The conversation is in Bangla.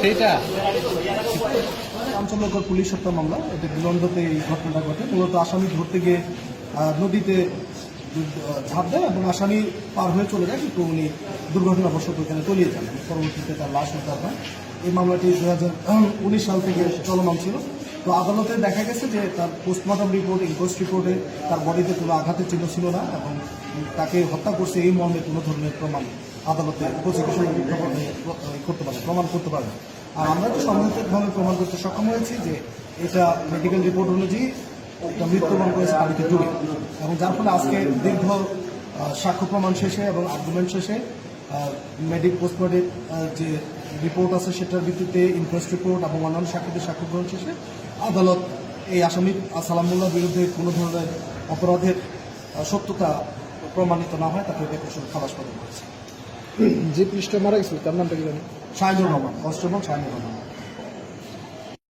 সেইটা। চাঞ্চল্যকর পুলিশ হত্যা মামলা। এটা বিলন্দতে এই ঘটনাটা ঘটে। মূলত আসামি ধরতে গিয়ে নদীতে ঝাঁপ দেয় এবং আসামি পার হয়ে চলে যায়, কিন্তু উনি দুর্ঘটনাবশত এখানে তলিয়ে যান পরবর্তীতে তার লাশ উদ্ধার হয়। এই মামলাটি দু হাজার উনিশ সাল থেকে চলমান ছিল। তো আদালতে দেখা গেছে যে তার পোস্টমর্টম রিপোর্ট ইনকোয়েস্ট রিপোর্টে তার বডিতে কোনো আঘাতের চিহ্ন ছিল না এবং তাকে হত্যা করছে এই মর্মে কোনো ধরনের প্রমাণ আদালতে করতে পারে, প্রমাণ করতে পারে আর আমরা তো সম্মতিকভাবে প্রমাণ করতে সক্ষম হয়েছি যে এটা মেডিকেল রিপোর্ট অনুযায়ী মৃত্যুবরণ করেছে পানিতে ডুবে এবং যার ফলে আজকে দীর্ঘ সাক্ষ্য প্রমাণ শেষে এবং আর্গুমেন্ট শেষে মেডিক পোস্টমর্টের যে রিপোর্ট আছে সেটার ভিত্তিতে ইনকোয়েস্ট রিপোর্ট এবং অন্যান্য সাক্ষীদের সাক্ষ্য গ্রহণ শেষে আদালত এই আসামি সালামুল্লার বিরুদ্ধে কোনো ধরনের অপরাধের সত্যতা প্রমাণিত না হয় তাকে বেকসুর খালাস প্রদান করেছে। যে পৃষ্ঠ মারা গেছিল তার নামটা কি জানি শাহিনুর রহমান কনস্টেবল শাহিনুর রহমান।